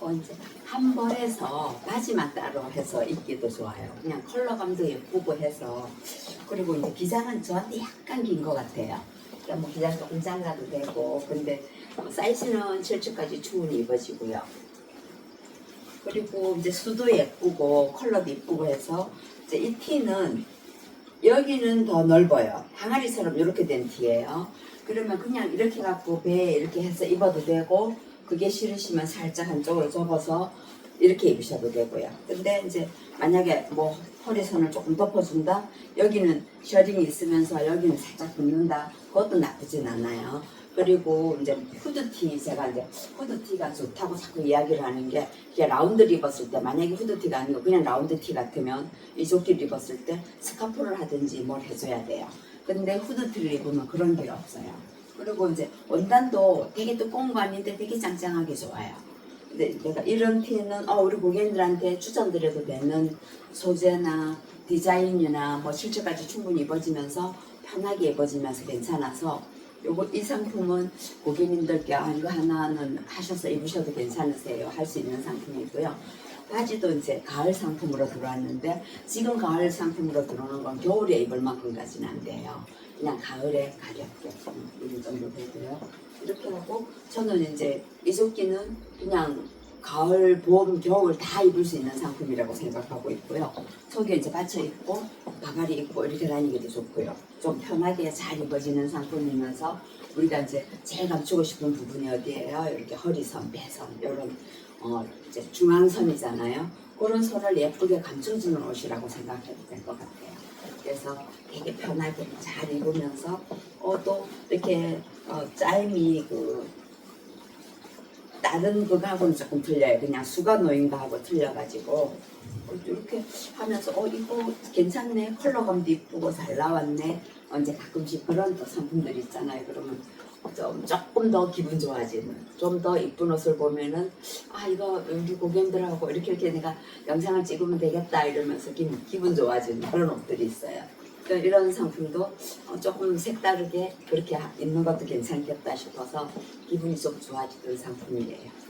어, 이제 한 벌에서 바지만 따로 해서 입기도 좋아요. 그냥 컬러감도 예쁘고 해서 그리고 이제 기장은 저한테 약간 긴 것 같아요. 그러니까 뭐 기장 조금 잘라도 되고 근데 어, 사이즈는 7주까지 충분히 입어지고요. 그리고 이제 수도 예쁘고 컬러도 예쁘고 해서 이제 이 티는 여기는 더 넓어요. 항아리처럼 이렇게 된 티예요. 그러면 그냥 이렇게 갖고 배에 이렇게 해서 입어도 되고 그게 싫으시면 살짝 한쪽으로 접어서 이렇게 입으셔도 되고요. 근데 이제 만약에 뭐 허리선을 조금 덮어준다? 여기는 셔링이 있으면서 여기는 살짝 붙는다? 그것도 나쁘진 않아요. 그리고 이제 후드티 제가 이제 후드티가 좋다고 자꾸 이야기를 하는 게 이게 라운드를 입었을 때 만약에 후드티가 아니고 그냥 라운드 티 같으면 이 조끼를 입었을 때 스카프를 하든지 뭘 해줘야 돼요. 근데 후드티를 입으면 그런 게 없어요. 그리고 이제 원단도 되게 두꺼운 거 아닌데 되게 짱짱하게 좋아요. 근데 내가 이런 티는 어, 우리 고객님들한테 추천드려도 되는 소재나 디자인이나 뭐 실제까지 충분히 입어지면서 편하게 입어지면서 괜찮아서 요거 이 상품은 고객님들께 아 이거 하나는 하셔서 입으셔도 괜찮으세요 할 수 있는 상품이고요. 바지도 이제 가을 상품으로 들어왔는데 지금 가을 상품으로 들어오는 건 겨울에 입을 만큼까지는 안 돼요. 그냥 가을에 가볍게 이 정도 되고요. 이렇게 하고 저는 이제 이 조끼는 그냥 가을, 봄, 겨울 다 입을 수 있는 상품이라고 생각하고 있고요. 속에 이제 받쳐 입고 바가리 입고 이렇게 다니기도 좋고요. 좀 편하게 잘 입어지는 상품이면서 우리가 이제 제일 감추고 싶은 부분이 어디예요? 이렇게 허리선, 배선 이런 어 이제 중앙선이잖아요. 그런 선을 예쁘게 감춰주는 옷이라고 생각해도 될 것 같아요. 그래서 되게 편하게 잘 입으면서 어 또 이렇게 어 짜임이 그 다른 그거하고는 조금 틀려요. 그냥 수가 놓인 거하고 틀려가지고 어, 이렇게 하면서 어 이거 괜찮네 컬러감도 이쁘고 잘 나왔네 어, 이제 가끔씩 그런 또 상품들 있잖아요. 그러면 좀 조금 더 기분 좋아지는 좀 더 이쁜 옷을 보면은 아 이거 우리 고객님들하고 이렇게 이렇게 내가 영상을 찍으면 되겠다 이러면서 기, 기분 좋아지는 그런 옷들이 있어요. 그러니까 이런 상품도 어, 조금 색다르게 그렇게 입는 것도 괜찮겠다 싶어서 기분이 좀 좋아지는 상품이에요.